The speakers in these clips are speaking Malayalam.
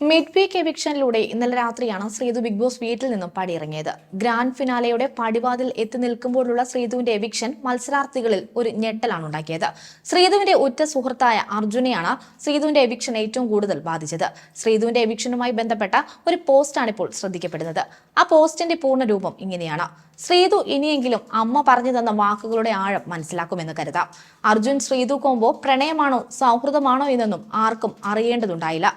മിഡ് വീക്ക് എവിക്ഷനിലൂടെ ഇന്നലെ രാത്രിയാണ് ശ്രീതു ബിഗ് ബോസ് വീട്ടിൽ നിന്നും പടിയിറങ്ങിയത്. ഗ്രാൻഡ് ഫിനാലയുടെ പടിവാതിൽ എത്തി നിൽക്കുമ്പോഴുള്ള ശ്രീതുവിന്റെ എവിക്ഷൻ മത്സരാർത്ഥികളിൽ ഒരു ഞെട്ടലാണ് ഉണ്ടാക്കിയത്. ശ്രീതുവിന്റെ ഉറ്റ സുഹൃത്തായ അർജുനെയാണ് ശ്രീതുവിന്റെ എവിക്ഷൻ ഏറ്റവും കൂടുതൽ ബാധിച്ചത്. ശ്രീതുവിന്റെ എവിക്ഷനുമായി ബന്ധപ്പെട്ട ഒരു പോസ്റ്റാണ് ഇപ്പോൾ ശ്രദ്ധിക്കപ്പെടുന്നത്. ആ പോസ്റ്റിന്റെ പൂർണ രൂപം ഇങ്ങനെയാണ്. ശ്രീതു ഇനിയെങ്കിലും അമ്മ പറഞ്ഞു തന്ന വാക്കുകളുടെ ആഴം മനസ്സിലാക്കുമെന്ന് കരുതാം. അർജുൻ ശ്രീതു കോമ്പോ പ്രണയമാണോ സൗഹൃദമാണോ എന്നൊന്നും ആർക്കും അറിയേണ്ടതുണ്ടായില്ല.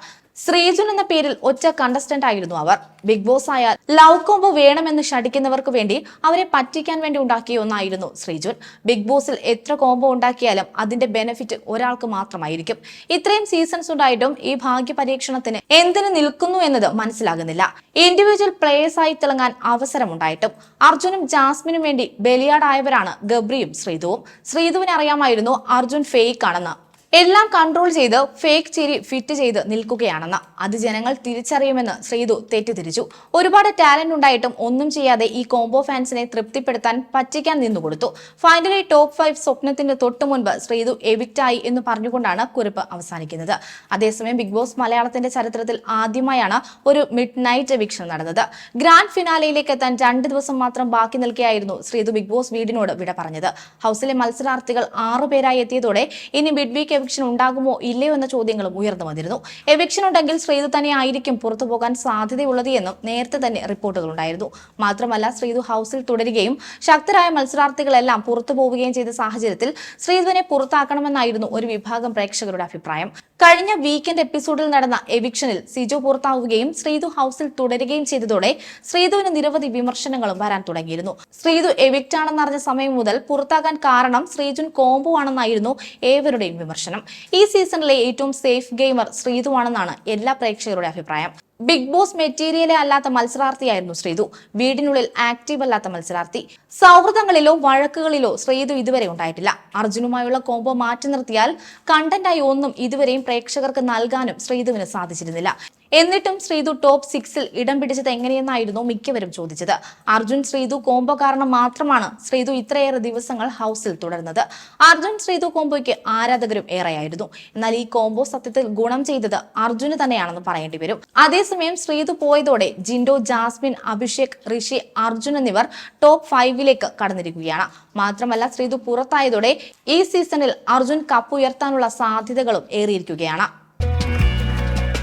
ശ്രീജുൻ എന്ന പേരിൽ ഒറ്റ കണ്ടസ്റ്റന്റ് ആയിരുന്നു അവർ. ബിഗ് ബോസ് ആയ ലവ് കോംബോ വേണമെന്ന് ശടിക്കുന്നവർക്ക് വേണ്ടി അവരെ പറ്റിക്കാൻ വേണ്ടി ഉണ്ടാക്കിയ ഒന്നായിരുന്നു ശ്രീജുൻ. ബിഗ് ബോസിൽ എത്ര കോംബോ ഉണ്ടാക്കിയാലും അതിന്റെ ബെനിഫിറ്റ് ഒരാൾക്ക് മാത്രമായിരിക്കും. ഇത്രയും സീസൺസ് ഉണ്ടായിട്ടും ഈ ഭാഗ്യ പരീക്ഷണത്തിന് എന്തിന് നിൽക്കുന്നു എന്നത് മനസ്സിലാകുന്നില്ല. ഇൻഡിവിജ്വൽ പ്ലേയേഴ്സ് ആയി തിളങ്ങാൻ അവസരമുണ്ടായിട്ടും. അർജുനും ജാസ്മിനും വേണ്ടി ബലിയാടായവരാണ് ഗബ്രിയും ശ്രീധുവും ശ്രീധുവിന് അറിയാമായിരുന്നു അർജുൻ ഫേക്ക് ആണെന്ന്. എല്ലാം കൺട്രോൾ ചെയ്ത് ഫേക്ക് ചിരി ഫിറ്റ് ചെയ്ത് നിൽക്കുകയാണെന്ന് അത് ജനങ്ങൾ തിരിച്ചറിയുമെന്ന് ശ്രീതു തെറ്റിദ്ധരിച്ചു. ഒരുപാട് ടാലന്റ് ഉണ്ടായിട്ടും ഒന്നും ചെയ്യാതെ ഈ കോംബോ ഫാൻസിനെ തൃപ്തിപ്പെടുത്താൻ പറ്റിക്കാൻ നിന്നുകൊടുത്തു ഫൈനലി ടോപ്പ് ഫൈവ് സ്വപ്നത്തിന്റെ തൊട്ടു മുൻപ് ശ്രീതു എവിക്റ്റ് ആയി എന്ന് പറഞ്ഞുകൊണ്ടാണ് കുറിപ്പ് അവസാനിക്കുന്നത്. അതേസമയം ബിഗ് ബോസ് മലയാളത്തിന്റെ ചരിത്രത്തിൽ ആദ്യമായാണ് ഒരു മിഡ് നൈറ്റ് എവിക്ഷൻ നടന്നത്. ഗ്രാൻഡ് ഫിനാലയിലേക്ക് എത്താൻ രണ്ട് ദിവസം മാത്രം ബാക്കി നിൽക്കെയായിരുന്നു ശ്രീതു ബിഗ് ബോസ് വീടിനോട് വിട പറഞ്ഞത്. ഹൗസിലെ മത്സരാർത്ഥികൾ ആറുപേരായി എത്തിയതോടെ ഇനി മിഡ് വീക്ക് എവിക്ഷൻ ഉണ്ടാകുമോ ഇല്ലയോ എന്ന ചോദ്യങ്ങളും ഉയർന്നു വന്നിരുന്നു. എവിക്ഷൻ ഉണ്ടെങ്കിൽ ശ്രീതു തന്നെ ആയിരിക്കും പുറത്തു പോകാൻ സാധ്യതയുള്ളത് എന്നും നേരത്തെ തന്നെ റിപ്പോർട്ടുകൾ ഉണ്ടായിരുന്നു. മാത്രമല്ല ശ്രീതു ഹൗസിൽ തുടരുകയും ശക്തരായ മത്സരാർത്ഥികളെല്ലാം പുറത്തു പോവുകയും ചെയ്ത സാഹചര്യത്തിൽ ശ്രീതുവിനെ പുറത്താക്കണമെന്നായിരുന്നു ഒരു വിഭാഗം പ്രേക്ഷകരുടെ അഭിപ്രായം. കഴിഞ്ഞ വീക്കെൻഡ് എപ്പിസോഡിൽ നടന്ന എവിക്ഷനിൽ സിജു പുറത്താവുകയും ശ്രീതു ഹൌസിൽ തുടരുകയും ചെയ്തതോടെ ശ്രീതുവിന് നിരവധി വിമർശനങ്ങളും വരാൻ തുടങ്ങിയിരുന്നു. ശ്രീതു എവിക്റ്റ് ആണെന്നറിഞ്ഞ സമയം മുതൽ പുറത്താകാൻ കാരണം ശ്രീജുൻ കോംബോ ആണെന്നായിരുന്നു ഏവരുടെയും വിമർശനം. ഈ സീസണിലെ ഏറ്റവും സേഫ് ഗെയിമർ ശ്രീതു ആണെന്നാണ് എല്ലാ പ്രേക്ഷകരുടെ അഭിപ്രായം. ബിഗ് ബോസ് മെറ്റീരിയലെ അല്ലാത്ത മത്സരാർത്ഥിയായിരുന്നു ശ്രീതു. വീടിനുള്ളിൽ ആക്റ്റീവ് അല്ലാത്ത മത്സരാർത്ഥി. സൗഹൃദങ്ങളിലോ വഴക്കുകളിലോ ശ്രീതു ഇതുവരെ ഉണ്ടായിട്ടില്ല. അർജുനുമായുള്ള കോംബോ മാറ്റി നിർത്തിയാൽ കണ്ടന്റായി ഒന്നും ഇതുവരെയും പ്രേക്ഷകർക്ക് നൽകാനും ശ്രീതുവിന് സാധിച്ചിരുന്നില്ല. എന്നിട്ടും ശ്രീതു ടോപ്പ് സിക്സിൽ ഇടം പിടിച്ചത് എങ്ങനെയെന്നായിരുന്നു മിക്കവരും ചോദിച്ചത്. അർജുൻ ശ്രീതു കോംബോ കാരണം മാത്രമാണ് ശ്രീതു ഇത്രയേറെ ദിവസങ്ങൾ ഹൗസിൽ തുടർന്നത്. അർജുൻ ശ്രീതു കോംബോയ്ക്ക് ആരാധകരും ഏറെയായിരുന്നു. എന്നാൽ ഈ കോംബോ സത്യത്തിൽ ഗുണം ചെയ്തത് അർജുന് തന്നെയാണെന്ന് പറയേണ്ടി വരും. അതേസമയം ശ്രീതു പോയതോടെ ജിൻഡോ ജാസ്മിൻ അഭിഷേക് ഋഷി അർജുൻ എന്നിവർ ടോപ്പ് ഫൈവിലേക്ക് കടന്നിരിക്കുകയാണ്. മാത്രമല്ല ശ്രീതു പുറത്തായതോടെ ഈ സീസണിൽ അർജുൻ കപ്പ് ഉയർത്താനുള്ള സാധ്യതകളും ഏറിയിരിക്കുകയാണ്.